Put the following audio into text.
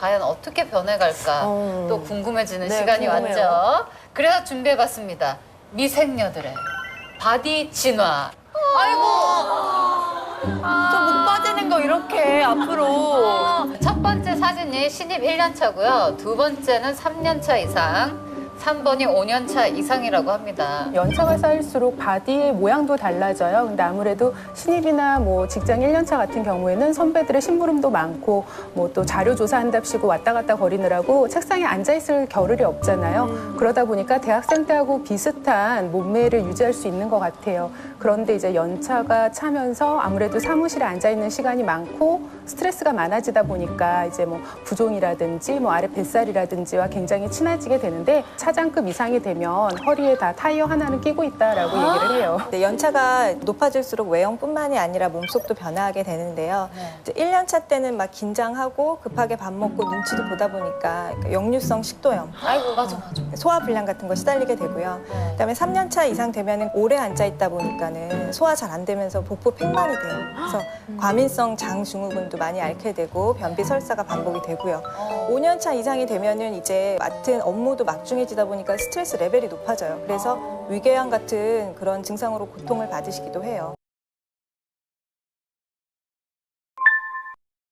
과연 어떻게 변해갈까 어. 또 궁금해지는 네, 시간이 궁금해요. 왔죠. 그래서 준비해봤습니다. 미생녀들의 바디 진화. 저못 빠지는 거 이렇게 앞으로. 첫 번째 사진이 신입 1년 차고요. 두 번째는 3년 차 이상, 3번이 5년 차 이상이라고 합니다. 연차가 쌓일수록 바디의 모양도 달라져요. 근데 아무래도 신입이나 뭐 직장 1년차 같은 경우에는 선배들의 심부름도 많고 뭐 또 자료 조사한답시고 왔다 갔다 거리느라고 책상에 앉아 있을 겨를이 없잖아요. 그러다 보니까 대학생 때하고 비슷한 몸매를 유지할 수 있는 것 같아요. 그런데 이제 연차가 차면서 아무래도 사무실에 앉아 있는 시간이 많고 스트레스가 많아지다 보니까 이제 뭐 부종이라든지 뭐 아래 뱃살이라든지와 굉장히 친해지게 되는데 차장급 이상이 되면 허리에 다 타이어 하나는 끼고 있다라고 얘기를 해요. 네, 연차가 높아질수록 외형뿐만이 아니라 몸속도 변화하게 되는데요. 네. 이제 1년 차 때는 막 긴장하고 급하게 밥 먹고 눈치도 보다 보니까 역류성 식도염, 아이고, 맞아, 맞아. 소화 불량 같은 거 시달리게 되고요. 네. 그다음에 3년 차 이상 되면은 오래 앉아 있다 보니까는 소화 잘 안 되면서 복부 팽만이 돼요. 그래서 과민성 장증후군도 많이 앓게 되고 변비 설사가 반복이 되고요. 어. 5년 차 이상이 되면은 이제 맡은 업무도 막중해지다 보니까 스트레스 레벨이 높아져요. 그래서 위궤양 같은 그런 증상으로 고통을 받으시기도 해요.